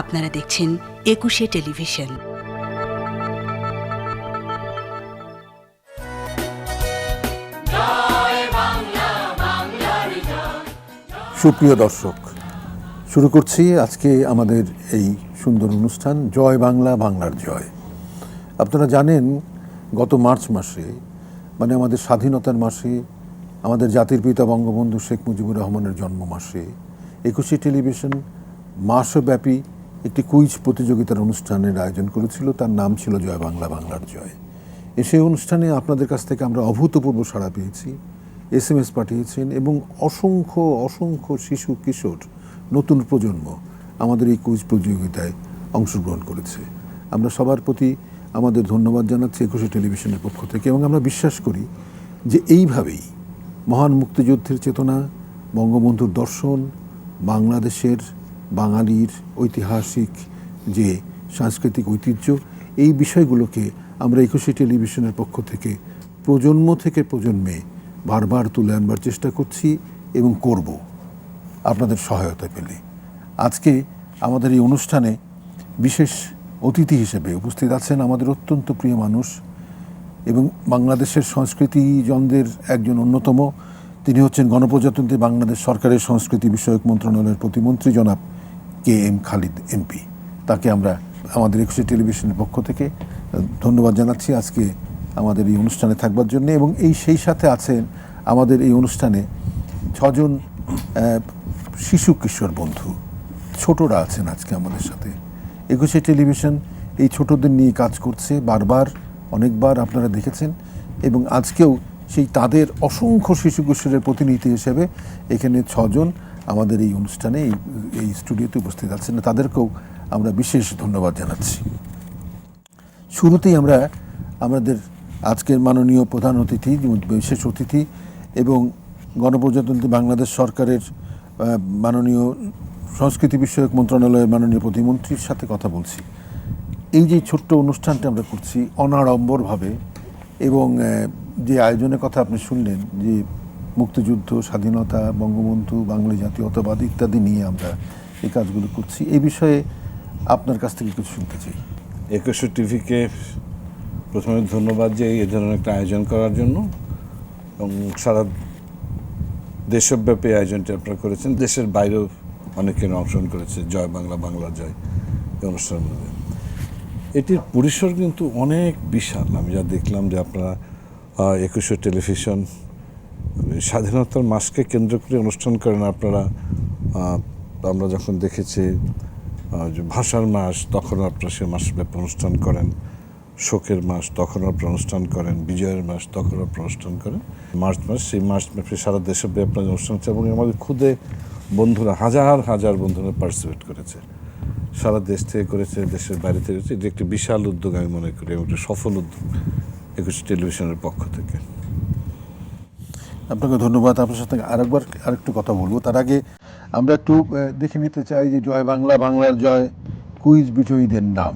আপনারা দেখছেন একুশে টেলিভিশন। সুপ্রিয় দর্শক, শুরু করছি আজকে আমাদের এই সুন্দর অনুষ্ঠান, জয় বাংলা, বাংলার জয়। আপনারা জানেন, গত মার্চ মাসে মানে আমাদের স্বাধীনতার মাসে, আমাদের জাতির পিতা বঙ্গবন্ধু শেখ মুজিবুর রহমানের জন্ম মাসে একুশে টেলিভিশন মাসব্যাপী একটি কুইজ প্রতিযোগিতার অনুষ্ঠানের আয়োজন করেছিল। তার নাম ছিল জয় বাংলা, বাংলার জয়। এ সেই অনুষ্ঠানে আপনাদের কাছ থেকে আমরা অভূতপূর্ব সাড়া পেয়েছি, এস এম এস পাঠিয়েছেন এবং অসংখ্য অসংখ্য শিশু, কিশোর নতুন প্রজন্ম আমাদের এই কুইজ প্রতিযোগিতায় অংশগ্রহণ করেছে। আমরা সবার প্রতি আমাদের ধন্যবাদ জানাচ্ছি একুশে টেলিভিশনের পক্ষ থেকে এবং আমরা বিশ্বাস করি যে এইভাবেই মহান মুক্তিযুদ্ধের চেতনা, বঙ্গবন্ধুর দর্শন, বাংলাদেশের বাঙালির ঐতিহাসিক যে সাংস্কৃতিক ঐতিহ্য, এই বিষয়গুলোকে আমরা একুশে টেলিভিশনের পক্ষ থেকে প্রজন্ম থেকে প্রজন্মে বারবার তুলে আনবার চেষ্টা করছি এবং করব আপনাদের সহায়তা পেলে। আজকে আমাদের এই অনুষ্ঠানে বিশেষ অতিথি হিসেবে উপস্থিত আছেন আমাদের অত্যন্ত প্রিয় মানুষ এবং বাংলাদেশের সংস্কৃতিজনদের একজন অন্যতম। তিনি হচ্ছেন গণপ্রজাতন্ত্রী বাংলাদেশ সরকারের সংস্কৃতি বিষয়ক মন্ত্রণালয়ের প্রতিমন্ত্রী জনাব কে এম খালিদ এমপি। তাকে আমরা আমাদের একুশে টেলিভিশনের পক্ষ থেকে ধন্যবাদ জানাচ্ছি। আজকে আমাদের এই অনুষ্ঠানে থাকবার জন্য এবং এই সেই সাথে আছেন আমাদের এই অনুষ্ঠানে ছজন শিশু কিশোর বন্ধু। ছোটরা আছেন আজকে আমাদের সাথে। একুশে টেলিভিশন এই ছোটদের নিয়ে কাজ করছে বারবার, অনেকবার আপনারা দেখেছেন এবং আজকেও সেই তাদের অসংখ্য শিশু কিশোরের প্রতিনিধি হিসেবে এখানে ছজন আমাদের এই অনুষ্ঠানে, এই স্টুডিওতে উপস্থিত আছেন। তাদেরকেও আমরা বিশেষ ধন্যবাদ জানাচ্ছি। শুরুতেই আমরা আমাদের আজকের মাননীয় প্রধান অতিথি বিশেষ অতিথি এবং গণপ্রজাতন্ত্রী বাংলাদেশ সরকারের মাননীয় সংস্কৃতি বিষয়ক মন্ত্রণালয়ের মাননীয় প্রতিমন্ত্রীর সাথে কথা বলছি। এই যে ছোট্ট অনুষ্ঠানটা আমরা করছি অনাড়ম্বরভাবে এবং যে আয়োজনের কথা আপনি শুনলেন, যে মুক্তিযুদ্ধ, স্বাধীনতা, বঙ্গবন্ধু, বাঙালি জাতীয়তাবাদ ইত্যাদি নিয়ে আমরা এই কাজগুলো করছি। এই বিষয়ে আপনার কাছ থেকে কিছু শুনতে চাই। একুশে টিভিকে প্রথমে ধন্যবাদ যে এই ধরনের একটা আয়োজন করার জন্য এবং সারা দেশব্যাপী আয়োজনটি আপনারা করেছেন। দেশের বাইরেও অনেকে অংশগ্রহণ করেছে, জয় বাংলা বাংলা জয়, এই অনুষ্ঠানের মধ্যে। এটির পরিসর কিন্তু অনেক বিশাল। আমি যা দেখলাম যে আপনারা একুশে টেলিভিশন স্বাধীনতার মাসকে কেন্দ্র করে অনুষ্ঠান করেন আপনারা। আমরা যখন দেখেছি যে ভাষার মাস, তখন আপনারা সে মাস মাসব্যাপী অনুষ্ঠান করেন। শোকের মাস, তখন আপনারা অনুষ্ঠান করেন। বিজয়ের মাস, তখন আপনারা অনুষ্ঠান করেন। মার্চ মাস, সেই মাস ব্যাপী সারা দেশব্যাপী আপনার অনুষ্ঠান হচ্ছে এবং আমাদের খুদে বন্ধুরা, হাজার হাজার বন্ধুরা পার্টিসিপেট করেছে। সারা দেশ থেকে করেছে, দেশের বাইরে থেকে এটি একটি বিশাল উদ্যোগ আমি মনে করি এবং একটি সফল উদ্যোগ একুশে টেলিভিশনের পক্ষ থেকে। আপনাকে ধন্যবাদ। আপনার সাথে আরেকবার আরেকটু কথা বলব। তার আগে আমরা একটু দেখে নিতে চাই যে জয় বাংলা, বাংলার জয়, কুইজ বিজয়ীদের নাম।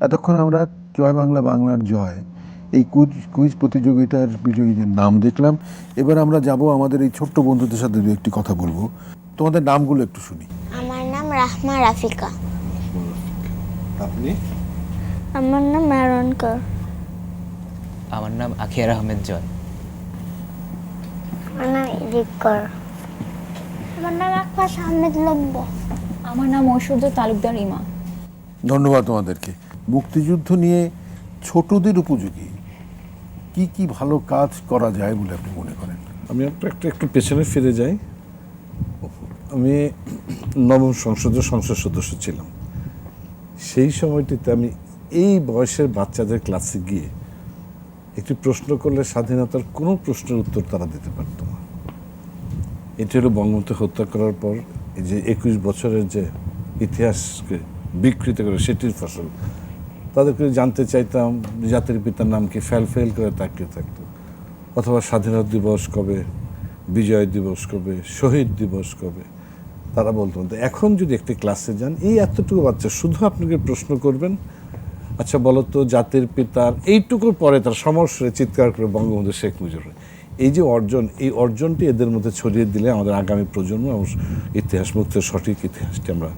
এতক্ষণ আমরা জয় বাংলা বাংলার জয়। এই কুইজ কুইজ প্রতিযোগিতার বিজয়ীদের নাম দেখলাম। এবার আমরা যাব আমাদের এই ছোট্ট বন্ধুদের সাথে দু একটি কথা বলব। তোমাদের নামগুলো একটু শুনি। আমার নাম রাহমা রাফিকা। আপনি? আমার নাম ম্যারন কর। আমার নাম আখিয়ার আহমেদ জয় আমার নাম ইরিক কর। আমার নাম আকাশ আহমেদ লম্ব। আমার নাম ঐশ্বর্য তালুকদার ইমা। ধন্যবাদ তোমাদেরকে। মুক্তিযুদ্ধ নিয়ে ছোটদের উপযোগী, কি কি ভালো কাজ করা যায় বলে আপনি মনে করেন? আমি একটা একটা পেছনে ফিরে যাই। আমি নবম সংসদের সংসদ সদস্য ছিলাম। সেই সময়টিতে আমি এই বয়সের বাচ্চাদের ক্লাসে গিয়ে একটি প্রশ্ন করলে স্বাধীনতার কোনো প্রশ্নের উত্তর তারা দিতে পারত না। এটি হলো বঙ্গবন্ধু হত্যা করার পর এই যে একুশ বছরের যে ইতিহাসকে বিকৃত করে সেটির ফসল তাদেরকে জানতে চাইতাম জাতির পিতার নাম কি ফেল ফেল করে তাকিয়ে থাকতো অথবা স্বাধীনতা দিবস কবে, বিজয় দিবস কবে, শহীদ দিবস কবে, তারা বলতো এখন যদি একটি ক্লাসে যান, এই এতটুকু বাচ্চা, শুধু আপনাকে প্রশ্ন করবেন আচ্ছা বলো তো, জাতির পিতার, এইটুকুর পরে তার সমস্যা চিৎকার করে বঙ্গবন্ধু শেখ মুজিবুর। এই যে অর্জন এই অর্জনটি এদের মধ্যে ছড়িয়ে দিলে আমাদের আগামী প্রজন্ম এবং ইতিহাস মুক্তের সঠিক ইতিহাসটি আমরা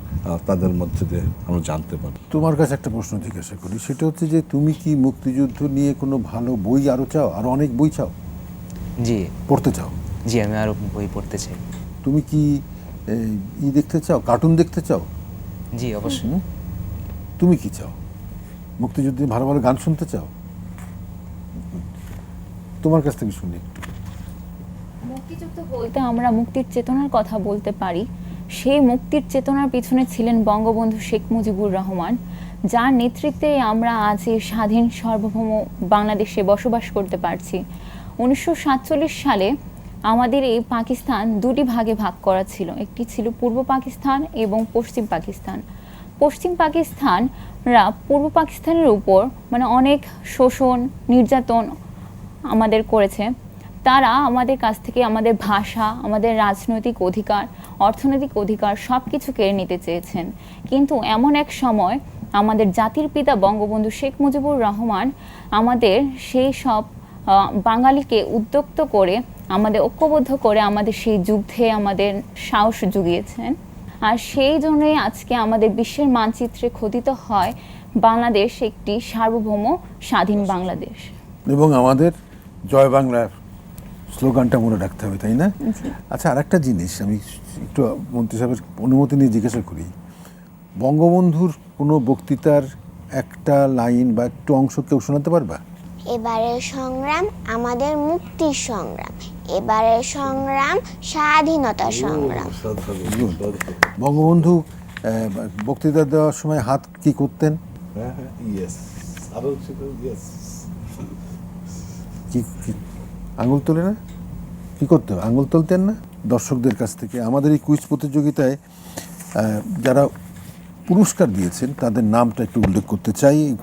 তাদের মধ্যে দিয়ে আমরা জানতে পারি তোমার কাছে একটা প্রশ্ন জিজ্ঞাসা করি সেটা হচ্ছে যে তুমি কি মুক্তিযুদ্ধ নিয়ে কোনো ভালো বই আরও চাও? আরও অনেক বই চাও? জি। পড়তে চাও? জি আমি আরও বই পড়তে চাই। তুমি কি ই দেখতে চাও? কার্টুন দেখতে চাও? জি অবশ্যই। তুমি কি চাও? মুক্তিযুদ্ধে ভালো ভালো গান শুনতে চাও? তোমার কাছ থেকে শুনি। মুক্তিযুদ্ধ বলতে আমরা মুক্তির চেতনার কথা বলতে পারি। সেই মুক্তির চেতনার পিছনে ছিলেন বঙ্গবন্ধু শেখ মুজিবুর রহমান, যার নেতৃত্বে আমরা আজ এই স্বাধীন সার্বভৌম বাংলাদেশে বসবাস করতে পারছি। উনিশশো সাতচল্লিশ সালে আমাদের এই পাকিস্তান দুটি ভাগে ভাগ করা ছিল। একটি ছিল পূর্ব পাকিস্তান এবং পশ্চিম পাকিস্তান। পশ্চিম পাকিস্তানরা পূর্ব পাকিস্তানের উপর মানে অনেক শোষণ, নির্যাতন আমাদের করেছে। তারা আমাদের কাছ থেকে আমাদের ভাষা, আমাদের রাজনৈতিক অধিকার, অর্থনৈতিক অধিকার সব কিছু কেড়ে নিতে চেয়েছেন। কিন্তু এমন এক সময় আমাদের জাতির পিতা বঙ্গবন্ধু শেখ মুজিবুর রহমান আমাদের সেই সব বাঙালিকে উদ্যক্ত করে, আমাদের ঐক্যবদ্ধ করে আমাদের সেই যুদ্ধে আমাদের সাহস জুগিয়েছেন। আর সেই জন্যই আজকে আমাদের বিশ্বের মানচিত্রে খোদিত হয় বাংলাদেশ একটি সার্বভৌম স্বাধীন বাংলাদেশ। এবং আমাদের জয় বাংলার স্লোগানটা মনে রাখতে হবে তাই না? আচ্ছা আর একটা জিনিস আমি একটু মন্ত্রী সাহেবের অনুমতি নিয়ে জিজ্ঞাসা করি। বঙ্গবন্ধুর কোনো বক্তৃতার একটা লাইন বা একটু অংশ কেউ শোনাতে পারবা? এবারের সংগ্রাম আমাদের মুক্তির সংগ্রাম। এবারের সংগ্রাম স্বাধীনতা সংগ্রাম। বঙ্গবন্ধু বক্তৃতা দেওয়ার সময় হাত কি করতেন? হ্যাঁ হ্যাঁ ইয়েস ইয়েস কি কি আঙুল তোলে না? কি করতে হবে? আঙুল তুলতেন না? দর্শকদের কাছ থেকে আমাদের এই কুইজ প্রতিযোগিতায় যারা পুরস্কার দিয়েছেন, তাদের নামটা একটু উল্লেখ করতে চাই।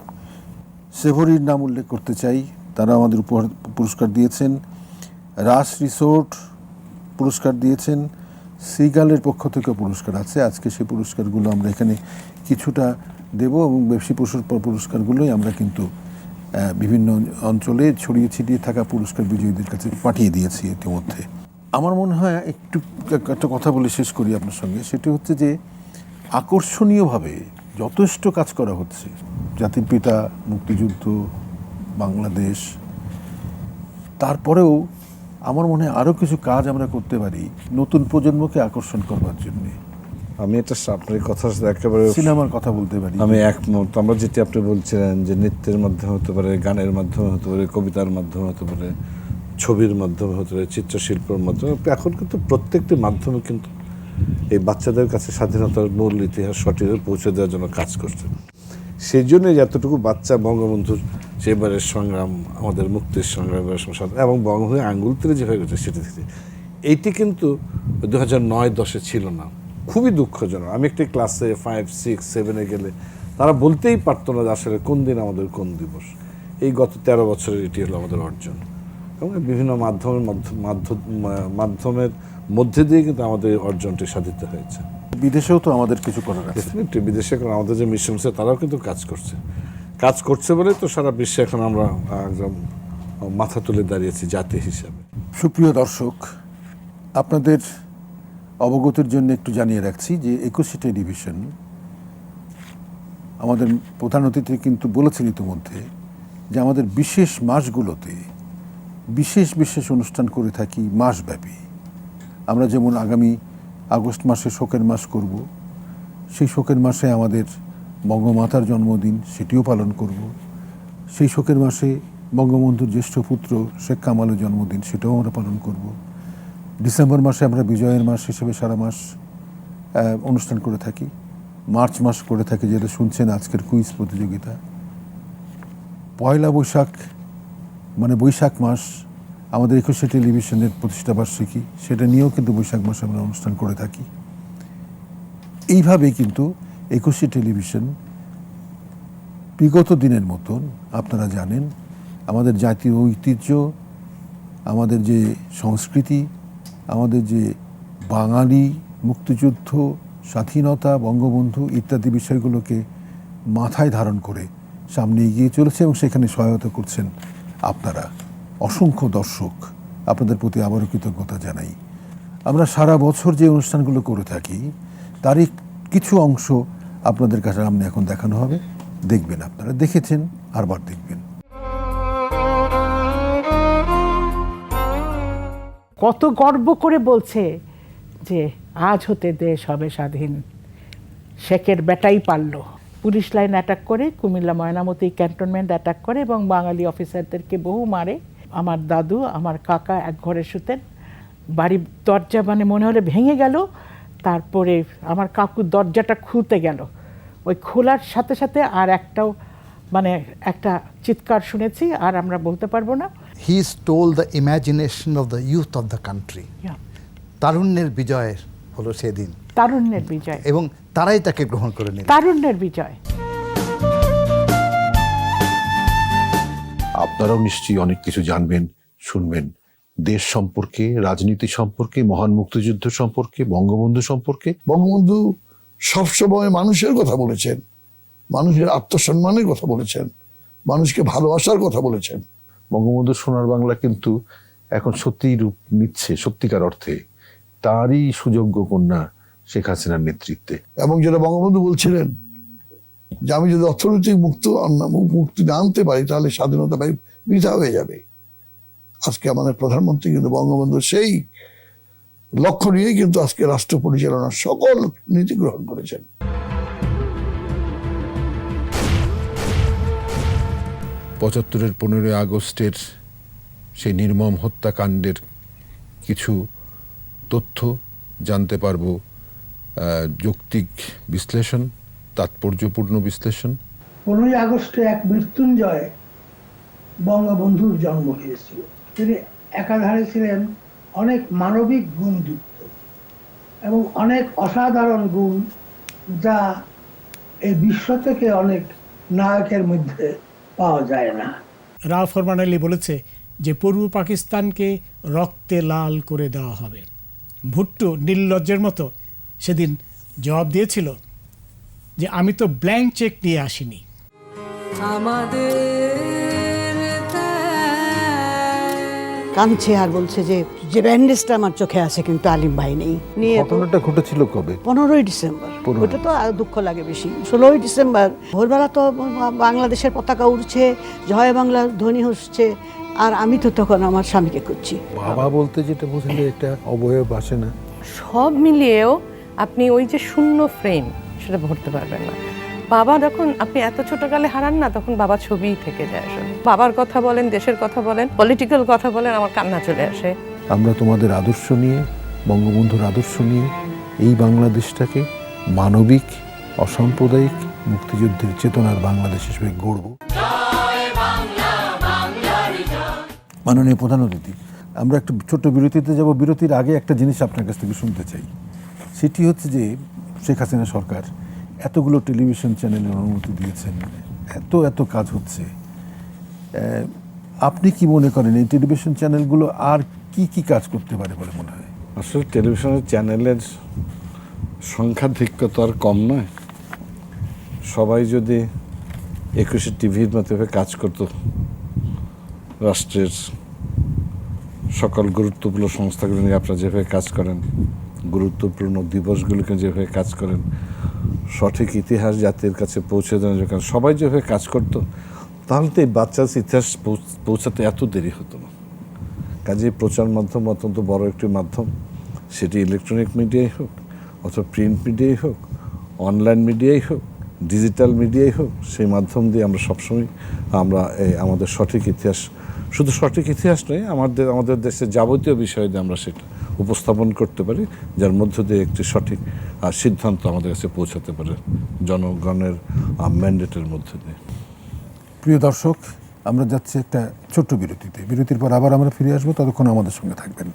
সেভরির নাম উল্লেখ করতে চাই। তারা আমাদের উপহার, পুরস্কার দিয়েছেন। রাস রিসোর্ট পুরস্কার দিয়েছেন। সিগালের পক্ষ থেকে পুরস্কার আছে। আজকে সেই পুরস্কারগুলো আমরা এখানে কিছুটা দেব এবং বেশি পুরস্কারগুলোই আমরা কিন্তু বিভিন্ন অঞ্চলে ছড়িয়ে ছিটিয়ে থাকা পুরস্কার বিজয়ীদের কাছে পাঠিয়ে দিয়েছি ইতিমধ্যে। আমার মনে হয় একটু একটা কথা বলে শেষ করি আপনার সঙ্গে। সেটি হচ্ছে যে, আকর্ষণীয়ভাবে যথেষ্ট কাজ করা হচ্ছে। জাতির পিতা, মুক্তিযুদ্ধ, বাংলাদেশ। তারপরেও আমার মনে হয় আরও কিছু কাজ আমরা করতে পারি নতুন প্রজন্মকে আকর্ষণ করবার জন্য। আমি এটা আপনার কথার সাথে একেবারে সিনেমার কথা বলতে পারি। আমি একমত আমরা যেটি আপনি বলছিলেন যে নৃত্যের মাধ্যমে হতে পারে গানের মাধ্যমে হতে পারে কবিতার মাধ্যমে হতে পারে ছবির মাধ্যমে হতে পারে চিত্রশিল্পের মাধ্যমে এখন কিন্তু প্রত্যেকটি মাধ্যমে কিন্তু এই বাচ্চাদের কাছে স্বাধীনতার মূল ইতিহাস সঠিকভাবে পৌঁছে দেওয়ার জন্য কাজ করছে। সেই জন্য যতটুকু বাচ্চা বঙ্গবন্ধুর সেবারের সংগ্রাম আমাদের মুক্তির সংগ্রাম এবারের সংগ্রাম, এবং বঙ্গবন্ধু আঙ্গুল তুলে যে হয়ে গেছে সেটি থেকে। এইটি কিন্তু দু হাজার নয় দশে ছিল না। খুবই দুঃখজনক। আমি একটি ক্লাসে ফাইভ সিক্স সেভেনে গেলে তারা বলতেই পারতো না যে আসলে কোন দিন আমাদের কোন দিবস। এই গত তেরো বছরের এটি হলো আমাদের অর্জন। এবং বিভিন্ন মাধ্যমের মাধ্যমের মধ্যে দিয়ে কিন্তু আমাদের অর্জনটি সাধিত হয়েছে। বিদেশেও তো আমাদের কিছু করার আছে। ডেফিনেটলি বিদেশে আমাদের যে মিশন আছে তারাও কিন্তু কাজ করছে। কাজ করছে বলে তো সারা বিশ্বে এখন আমরা একদম মাথা তুলে দাঁড়িয়েছি জাতি হিসাবে। সুপ্রিয় দর্শক আপনাদের অবগতির জন্য একটু জানিয়ে রাখছি যে একুশে টেলিভিশন আমাদের প্রধান অতিথি কিন্তু বলেছেন ইতিমধ্যে যে আমাদের বিশেষ মাসগুলোতে বিশেষ বিশেষ অনুষ্ঠান করে থাকি মাসব্যাপী। আমরা যেমন আগামী আগস্ট মাসে শোকের মাস করব, সেই শোকের মাসে আমাদের বঙ্গমাতার জন্মদিন সেটিও পালন করব, সেই শোকের মাসে বঙ্গবন্ধুর জ্যেষ্ঠ পুত্র শেখ কামালের জন্মদিন সেটাও আমরা পালন করব। ডিসেম্বর মাসে আমরা বিজয়ের মাস হিসেবে সারা মাস অনুষ্ঠান করে থাকি। মার্চ মাস করে থাকি যেটা শুনছেন আজকের কুইজ প্রতিযোগিতা। পয়লা বৈশাখ মানে বৈশাখ মাস, আমাদের একুশে টেলিভিশনের প্রতিষ্ঠা বার্ষিকী, সেটা নিয়েও কিন্তু বৈশাখ মাসে আমরা অনুষ্ঠান করে থাকি। এইভাবেই কিন্তু একুশে টেলিভিশন বিগত দিনের মতন, আপনারা জানেন, আমাদের জাতীয় ঐতিহ্য, আমাদের যে সংস্কৃতি আমাদের যে বাঙালি মুক্তিযুদ্ধ, স্বাধীনতা, বঙ্গবন্ধু ইত্যাদি বিষয়গুলোকে মাথায় ধারণ করে সামনে এগিয়ে চলেছে এবং সেখানে সহায়তা করছেন আপনারা। অসংখ্য দর্শক আপনাদের প্রতি আবারও কৃতজ্ঞতা জানাই। আমরা সারা বছর যে অনুষ্ঠানগুলো করে থাকি, তারই কিছু অংশ আপনাদের কাছে সামনে এখন দেখানো হবে। দেখবেন আপনারা, দেখেছেন, আরবার দেখবেন। কত গর্ব করে বলছে যে আজ হতে দেশ হবে স্বাধীন। শেখের বেটাই পারল। পুলিশ লাইন অ্যাটাক করে, কুমিল্লা ময়নামতি ক্যান্টনমেন্ট অ্যাটাক করে এবং বাঙালি অফিসারদেরকে বহু মারে। আমার দাদু, আমার কাকা এক ঘরে শুতেন। বাড়ির দরজা মানে মনে হলে ভেঙে গেল। তারপরে আমার কাকুর দরজাটা খুলতে গেল। ওই খোলার সাথে সাথে আর একটাও মানে একটা চিৎকার শুনেছি, আর আমরা বলতে পারব না। He stole the imagination of the youth of the country. Yeah, তারুণ্যের বিজয় হলো সেদিন। তারুণ্যের বিজয় এবং তারাই তাকে গ্রহণ করে নিল। তারুণ্যের বিজয় আপনারাও নিশ্চয়ই অনেক কিছু জানবেন শুনবেন। দেশ সম্পর্কে রাজনীতি সম্পর্কে মহান মুক্তিযুদ্ধ সম্পর্কে বঙ্গবন্ধু সম্পর্কে। বঙ্গবন্ধু সবসময় মানুষের কথা বলেছেন। মানুষের আত্মসম্মানের কথা বলেছেন। মানুষকে ভালোবাসার কথা বলেছেন। বঙ্গবন্ধু সোনার বাংলা কিন্তু এখন সত্যিই রূপ নিচ্ছে সত্যিকার অর্থে। তারই সুযোগ্য কন্যা শেখ হাসিনার নেতৃত্বে। এবং যেটা বঙ্গবন্ধু বলছিলেন যে আমি যদি অর্থনৈতিক মুক্ত, মুক্তি না আনতে পারি, তাহলে স্বাধীনতা ভাই বৃথা হয়ে যাবে। আজকে আমাদের প্রধানমন্ত্রী কিন্তু বঙ্গবন্ধু, সেই লক্ষ্য নিয়েই কিন্তু আজকে রাষ্ট্র পরিচালনার সকল নীতি গ্রহণ করেছেন। পঁচাত্তরের পনেরোই আগস্টের সেই নির্মম হত্যাকাণ্ডের কিছু তথ্য জানতে পারব যৌক্তিক বিশ্লেষণ, তাৎপর্যপূর্ণ বিশ্লেষণ। পনেরোই আগস্টে এক মৃত্যুঞ্জয় বঙ্গবন্ধুর জন্ম হয়েছিল। তিনি একাধারে ছিলেন অনেক মানবিক গুণযুক্ত এবং অনেক অসাধারণ গুণ যা এই বিশ্ব থেকে অনেক নায়কের মধ্যে পাওয়া যায় না। রাফ ফরমান আলী বলেছে যে পূর্ব পাকিস্তানকে রক্তে লাল করে দেওয়া হবে। ভুট্টো নির্লজ্জের মতো সেদিন জবাব দিয়েছিল যে আমি তো ব্ল্যাঙ্ক চেক নিয়ে আসিনি। কাঁদছে আর বলছে যে যে ব্যান্ডেজটা আমার চোখে আছে কিন্তু আলিম ভাই নেই। নিয়ে ঘটনাটা ঘটেছিল কবে? পনেরোই ডিসেম্বর। ওটা তো আর দুঃখ লাগে বেশি। ষোলোই ডিসেম্বর ভোরবেলা তো বাংলাদেশের পতাকা উড়ছে জয় বাংলার ধ্বনি হচ্ছে আর আমি তো তখন আমার স্বামীকে করছি বাবা বলতে যেটা বুঝলে এটা অবয়ব আসে না। সব মিলিয়েও আপনি ওই যে শূন্য ফ্রেম সেটা ভরতে পারবেন না। বাবা যখন আপনি এত ছোটকালে হারান না তখন বাবা ছবিই থেকে যায় আসলে। বাবার কথা বলেন দেশের কথা বলেন পলিটিক্যাল কথা বলেন আমার কান্না চলে আসে। আমরা তোমাদের আদর্শ নিয়ে বঙ্গবন্ধুর আদর্শ নিয়ে এই বাংলাদেশটাকে মানবিক অসাম্প্রদায়িক মুক্তিযুদ্ধের চেতনার বাংলাদেশ হিসেবে গড়ব। মাননীয় প্রধান অতিথি আমরা একটা ছোট্ট বিরতিতে যাব। বিরতির আগে একটা জিনিস আপনার কাছ থেকে শুনতে চাই। সেটি হচ্ছে যে শেখ হাসিনা সরকার এতগুলো টেলিভিশন চ্যানেলের অনুমতি দিয়েছেন, এত এত কাজ হচ্ছে। আপনি কি মনে করেন এই টেলিভিশন চ্যানেলগুলো আর কি কি কাজ করতে পারে বলে মনে হয়? আসলে টেলিভিশনের চ্যানেলের সংখ্যাধিক্য তো আর কম নয়। সবাই যদি একুশে টিভির এভাবে কাজ করতো, রাষ্ট্রের সকল গুরুত্বপূর্ণ সংস্থাগুলো নিয়ে আপনারা যেভাবে কাজ করেন, গুরুত্বপূর্ণ দিবসগুলোকে যেভাবে কাজ করেন সঠিক ইতিহাস জাতির কাছে পৌঁছে দেওয়ার জন্য সবাই যেভাবে কাজ করতো তাহলে তো এই বাচ্চার ইতিহাস পৌঁছ- পৌঁছাতে এত দেরি হতো না। কাজেই প্রচার মাধ্যম অত্যন্ত বড় একটি মাধ্যম। সেটি ইলেকট্রনিক মিডিয়াই হোক, অথবা প্রিন্ট মিডিয়াই হোক অনলাইন মিডিয়াই হোক ডিজিটাল মিডিয়াই হোক, সেই মাধ্যম দিয়ে আমরা সবসময় আমরা এই আমাদের সঠিক ইতিহাস, শুধু সঠিক ইতিহাস নয়, আমাদের আমাদের দেশের যাবতীয় বিষয় দিয়ে আমরা সেটা উপস্থাপন করতে পারি, যার মধ্য দিয়ে একটি সঠিক সিদ্ধান্ত আমাদের কাছে পৌঁছাতে পারে জনগণের ম্যান্ডেটের মধ্যে দিয়ে। প্রিয় দর্শক, আমরা যাচ্ছি একটা ছোট্ট বিরতিতে। বিরতির পর আবার আমরা ফিরে আসব, ততক্ষণ আমাদের সঙ্গে থাকবেন।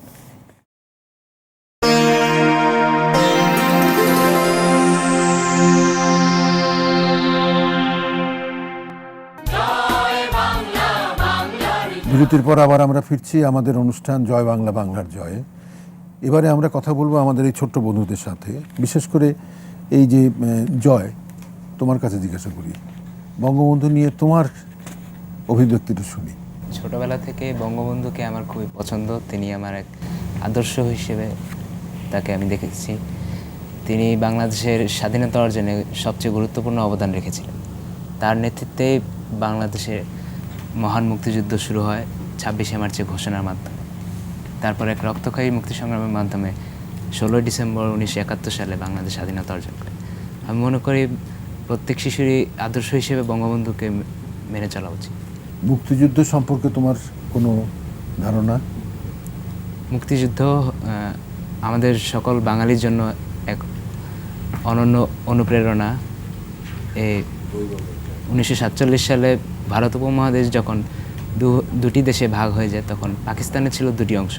বিরতির পর আবার আমরা ফিরছি আমাদের অনুষ্ঠান জয় বাংলা বাংলার জয়ে। এবারে আমরা কথা বলব আমাদের এই ছোট্ট বন্ধুদের সাথে। বিশেষ করে এই যে জয়, তোমার কাছে জিজ্ঞাসা করি। বঙ্গবন্ধু নিয়ে তোমার অভিব্যক্তিটা শুনি। ছোটবেলা থেকে বঙ্গবন্ধুকে আমার খুবই পছন্দ। তিনি আমার এক আদর্শ হিসেবে তাকে আমি দেখেছি। তিনি বাংলাদেশের স্বাধীনতা অর্জনে সবচেয়ে গুরুত্বপূর্ণ অবদান রেখেছিলেন। তার নেতৃত্বে বাংলাদেশের মহান মুক্তিযুদ্ধ শুরু হয় ছাব্বিশে মার্চের ঘোষণার মাধ্যমে। তারপর এক রক্তক্ষয়ী মুক্তি সংগ্রামের মাধ্যমে ষোলোই ডিসেম্বর উনিশশো একাত্তর সালে বাংলাদেশ স্বাধীনতা অর্জন করে। আমি মনে করি প্রত্যেক শিশুরই আদর্শ হিসেবে বঙ্গবন্ধুকে মেনে চলা উচিত। মুক্তিযুদ্ধ সম্পর্কে তোমার কোনো ধারণা? মুক্তিযুদ্ধ আমাদের সকল বাঙালির জন্য এক অনন্য অনুপ্রেরণা। এই উনিশশো সাতচল্লিশ সালে ভারত উপমহাদেশ যখন দুটি দেশে ভাগ হয়ে যায় তখন। পাকিস্তানে ছিল দুটি অংশ,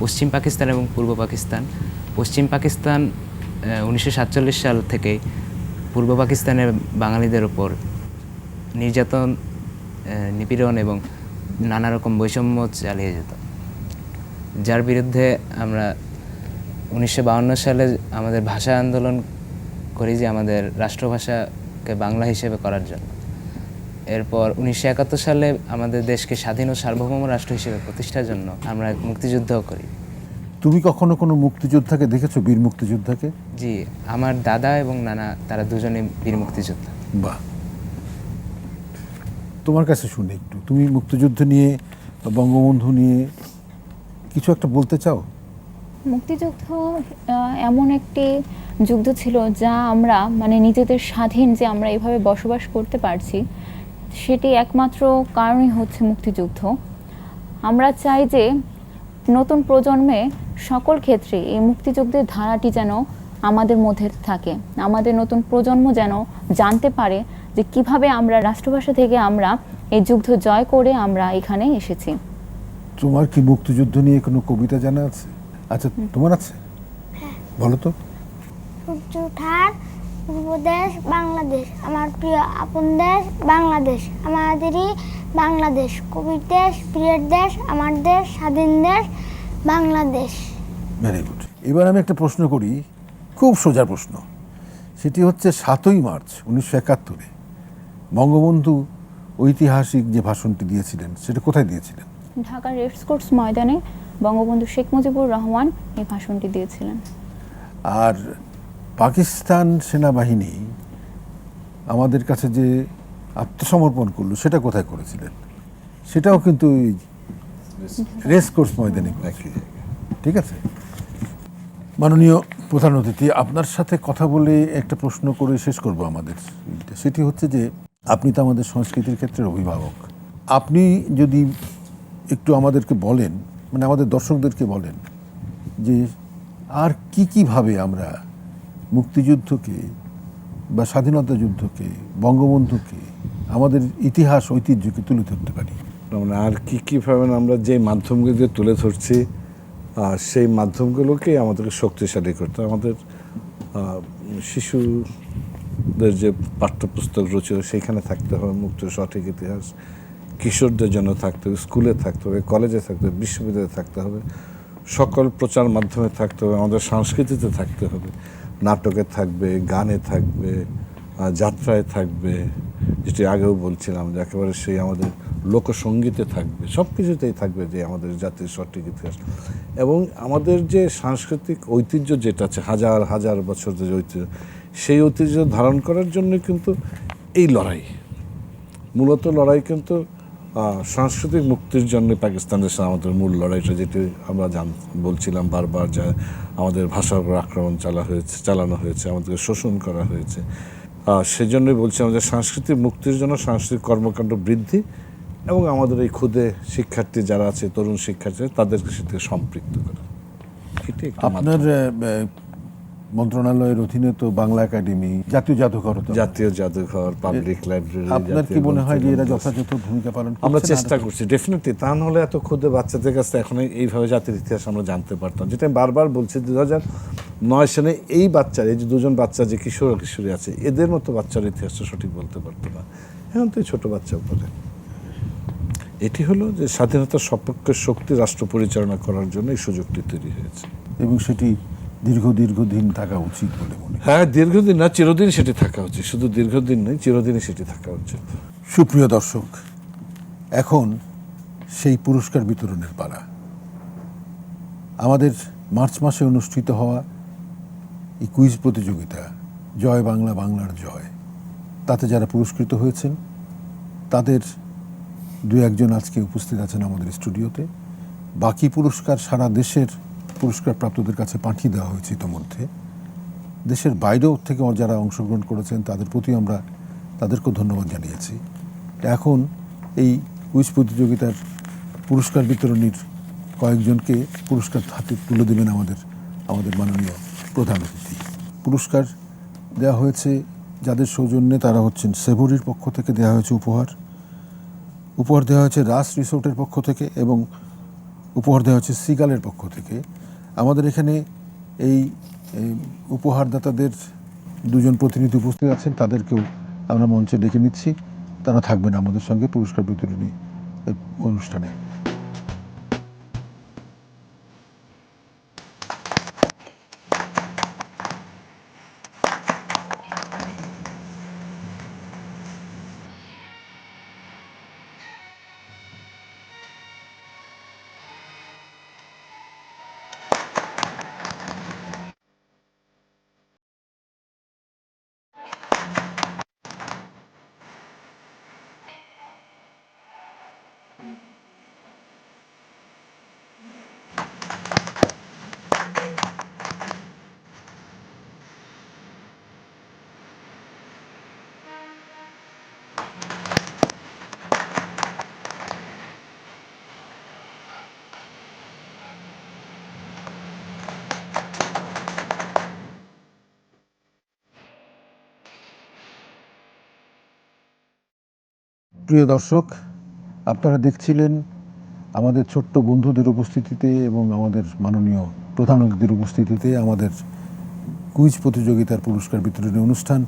পশ্চিম পাকিস্তান এবং পূর্ব পাকিস্তান। পশ্চিম পাকিস্তান উনিশশো সাতচল্লিশ সাল থেকে পূর্ব পাকিস্তানের বাঙালিদের ওপর নির্যাতন নিপীড়ন এবং নানা রকম বৈষম্য চালিয়ে যেত। যার বিরুদ্ধে আমরা উনিশশো সালে আমাদের ভাষা আন্দোলন করি যে আমাদের রাষ্ট্রভাষাকে বাংলা হিসেবে করার জন্য। এরপর উনিশশো একাত্তর সালে আমাদের দেশকে স্বাধীন ও সার্বভৌম রাষ্ট্র হিসেবে প্রতিষ্ঠার জন্য আমরা এক মুক্তিযুদ্ধও করি। তুমি কখনো কোনো মুক্তিযোদ্ধাকে দেখেছ বীর মুক্তিযোদ্ধাকে? জি আমার দাদা এবং নানা তারা দুজনে বীর মুক্তিযোদ্ধা। বাহ। তোমার কাছে শুনে একটু। তুমি মুক্তিযুদ্ধ নিয়ে বঙ্গবন্ধু নিয়ে কিছু একটা বলতে চাও? মুক্তিযুদ্ধ এমন একটি যুদ্ধ ছিল যা আমরা মানে নিজেদের স্বাধীন যে আমরা এভাবে বসবাস করতে পারছি সেটি একমাত্র কারণই হচ্ছে মুক্তিযুদ্ধ। আমরা চাই যে নতুন প্রজন্মে সকল ক্ষেত্রে এই মুক্তিযুদ্ধের ধারাটি যেন আমাদের মধ্যে থাকে। আমাদের নতুন প্রজন্ম যেন জানতে পারে যে কীভাবে আমরা রাষ্ট্রভাষা থেকে আমরা এই যুদ্ধ জয় করে আমরা এখানে এসেছি। তোমার কি মুক্তিযুদ্ধ নিয়ে কোনো কবিতা জানা আছে? আচ্ছা তোমার আছে? বলো তো। সূর্য ওঠার পূর্ব দেশ বাংলাদেশ। আমার প্রিয় আপন দেশ বাংলাদেশ। আমাদেরই বাংলাদেশ। কবির দেশ প্রিয়ের দেশ আমার দেশ স্বাধীন দেশ বাংলাদেশ। ভেরি গুড এবার আমি একটা প্রশ্ন করি খুব সোজা প্রশ্ন। সেটি হচ্ছে সাতই মার্চ উনিশশো একাত্তরে বঙ্গবন্ধু ঐতিহাসিক যে ভাষণটি দিয়েছিলেন সেটা কোথায় দিয়েছিলেন? ঢাকার রেডস কোর্স ময়দানে বঙ্গবন্ধু শেখ মুজিবুর রহমান এই ভাষণটি দিয়েছিলেন। আর পাকিস্তান সেনাবাহিনী আমাদের কাছে যে আত্মসমর্পণ করল, সেটা কোথায় করেছিলেন? সেটাও কিন্তু রেস কোর্স ময়দানে ঠিক আছে? মাননীয় প্রধান অতিথি, আপনার সাথে কথা বলে একটা প্রশ্ন করে শেষ করব আমাদের সেটি হচ্ছে যে, আপনি তো আমাদের সংস্কৃতির ক্ষেত্রে অভিভাবক। আপনি যদি একটু আমাদেরকে বলেন মানে আমাদের দর্শকদেরকে বলেন যে, আর কি কীভাবে আমরা মুক্তিযুদ্ধকে বা স্বাধীনতা যুদ্ধকে, বঙ্গবন্ধুকে, আমাদের ইতিহাস, ঐতিহ্যকে তুলে ধরতে পারি। মানে আর কি কীভাবে আমরা যে মাধ্যমগুলো দিয়ে তুলে ধরছি সেই মাধ্যমগুলোকে আমাদেরকে শক্তিশালী করতে। আমাদের শিশুদের যে পাঠ্যপুস্তক রয়েছে সেইখানে থাকতে হবে। মুক্ত, সঠিক ইতিহাস, কিশোরদের জন্য থাকতে হবে, স্কুলে থাকতে হবে, কলেজে থাকতে হবে, বিশ্ববিদ্যালয়ে থাকতে হবে, সকল প্রচার মাধ্যমে থাকতে হবে, আমাদের সংস্কৃতিতে থাকতে হবে। নাটকে থাকবে, গানে থাকবে যাত্রায় থাকবে, যেটি আগেও বলছিলাম যে একেবারে সেই আমাদের লোকসঙ্গীতে থাকবে সব কিছুতেই থাকবে যে আমাদের জাতির সঠিক ইতিহাস। এবং আমাদের যে সাংস্কৃতিক ঐতিহ্য যেটা আছে, হাজার হাজার বছর যে ঐতিহ্য, সেই ঐতিহ্য ধারণ করার জন্য কিন্তু এই লড়াই, মূলত লড়াই কিন্তু সাংস্কৃতিক মুক্তির জন্য পাকিস্তানের সাথে আমাদের মূল লড়াইটা যেটি আমরা জান বলছিলাম বারবার যে আমাদের ভাষার উপর আক্রমণ চালা হয়েছে চালানো হয়েছে আমাদেরকে শোষণ করা হয়েছে। সেজন্যই বলছি আমাদের সাংস্কৃতিক মুক্তির জন্য সাংস্কৃতিক কর্মকাণ্ড বৃদ্ধি এবং আমাদের এই ক্ষুদে শিক্ষার্থী যারা আছে তরুণ শিক্ষার্থী তাদেরকে সাথে সম্পৃক্ত করা। আপনার মন্ত্রণালয়ের অধীনে তো বাংলা একাডেমি জাতীয় জাদুঘর জাতীয় জাদুঘর পাবলিক লাইব্রেরি আপনার কি মনে হয় যে এরা যথাযথ ভূমিকা পালন করছে? আমরা চেষ্টা করছি ডেফিনেটলি তা নাহলে এত ক্ষুদে বাচ্চাদের কাছে এখন এইভাবে জাতির ইতিহাস আমরা জানতে পারতাম। যেটা আমি বারবার বলছি দু হাজার নয় সালে এই বাচ্চার এই যে দুজন বাচ্চা যে কিশোর কিশোরী আছে এদের মতো বাচ্চার ইতিহাসটা সঠিক বলতে পারতো না। এখন তো ছোট বাচ্চা বলে। এটি হলো যে স্বাধীনতার সপক্ষে শক্তি রাষ্ট্র পরিচালনা করার জন্য এই সুযোগটি তৈরি হয়েছে। এবং সেটি দীর্ঘ দীর্ঘদিন থাকা উচিত বলে মনে। হ্যাঁ দীর্ঘদিন না চিরদিন সেটি থাকা উচিত। শুধু দীর্ঘদিন নয় চিরদিনই সেটি থাকা উচিত। সুপ্রিয় দর্শক এখন সেই পুরস্কার বিতরণের পালা। আমাদের মার্চ মাসে অনুষ্ঠিত হওয়া এই কুইজ প্রতিযোগিতা জয় বাংলা বাংলার জয় তাতে যারা পুরস্কৃত হয়েছেন তাদের দু একজন আজকে উপস্থিত আছেন আমাদের স্টুডিওতে। বাকি পুরস্কার সারা দেশের পুরস্কার প্রাপ্তদের কাছে পাঠিয়ে দেওয়া হয়েছে ইতোমধ্যে। দেশের বাইরেও থেকে যারা অংশগ্রহণ করেছেন, তাদের প্রতি আমরা তাদেরকেও ধন্যবাদ জানিয়েছি। এখন এই কুইজ প্রতিযোগিতার পুরস্কার বিতরণীর কয়েকজনকে পুরস্কার হাতে তুলে দেবেন আমাদের আমাদের মাননীয় প্রধান অতিথি। পুরস্কার দেওয়া হয়েছে যাদের সৌজন্যে তারা হচ্ছেন সেভরির পক্ষ থেকে দেওয়া হয়েছে উপহার। উপহার দেওয়া হয়েছে রাস রিসোর্টের পক্ষ থেকে এবং উপহার দেওয়া হচ্ছে সিগালের পক্ষ থেকে। আমাদের এখানে এই উপহারদাতাদের দুজন প্রতিনিধি উপস্থিত আছেন, তাদেরকেও আমরা মঞ্চে ডেকে নিচ্ছি। তারা থাকবেন আমাদের সঙ্গে পুরস্কার বিতরণী অনুষ্ঠানে। প্রিয় দর্শক, আপনারা দেখছিলেন আমাদের ছোট্ট বন্ধুদের উপস্থিতিতে এবং আমাদের মাননীয় প্রধান অতিথির উপস্থিতিতে আমাদের কুইজ প্রতিযোগিতার পুরস্কার বিতরণী অনুষ্ঠান।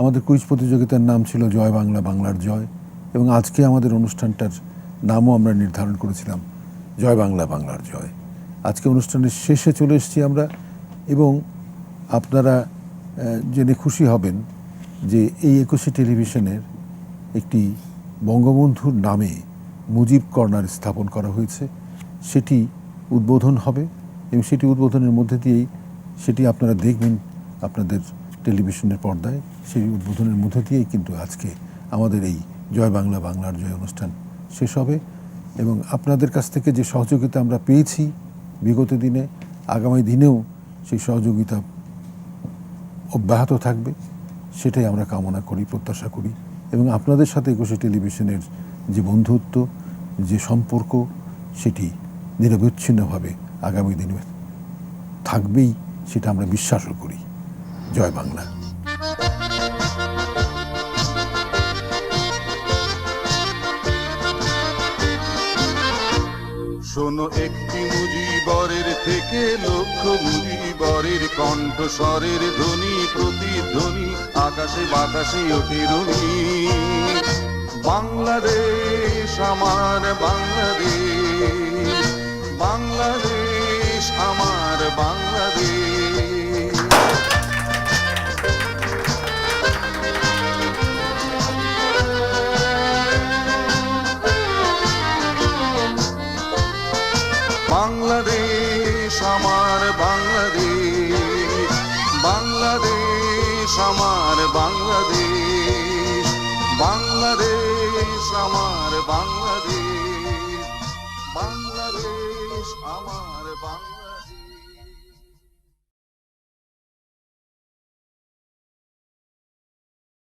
আমাদের কুইজ প্রতিযোগিতার নাম ছিল জয় বাংলা, বাংলার জয় এবং আজকে আমাদের অনুষ্ঠানটার নামও আমরা নির্ধারণ করেছিলাম, জয় বাংলা, বাংলার জয়। আজকে অনুষ্ঠানের শেষে চলে এসেছি আমরা এবং আপনারা জেনে খুশি হবেন যে এই একুশে টেলিভিশনের একটি বঙ্গবন্ধুর নামে মুজিব কর্নার স্থাপন করা হয়েছে। সেটি উদ্বোধন হবে এবং সেটি উদ্বোধনের মধ্যে দিয়েই সেটি আপনারা দেখবেন আপনাদের টেলিভিশনের পর্দায়। সেই উদ্বোধনের মধ্যে দিয়েই কিন্তু আজকে আমাদের এই জয় বাংলা বাংলার জয় অনুষ্ঠান শেষ হবে এবং আপনাদের কাছ থেকে যে সহযোগিতা আমরা পেয়েছি বিগত দিনে, আগামী দিনেও সেই সহযোগিতা অব্যাহত থাকবে, সেটাই আমরা কামনা করি, প্রত্যাশা করি। এবং আপনাদের সাথে একুশে টেলিভিশনের যে বন্ধুত্ব, যে সম্পর্ক, সেটি নিরবিচ্ছিন্নভাবে আগামী দিনে থাকবেই, সেটা আমরা বিশ্বাসও করি। জয় বাংলা। শোনো একটি মুজিবরের থেকে লক্ষ মুজিবরের কণ্ঠস্বরের ধ্বনি, প্রতিধ্বনি, আকাশে বাতাসে ওঠে বাংলাদেশ আমার বাংলাদেশ বাংলাদেশ আমার বাংলাদেশ।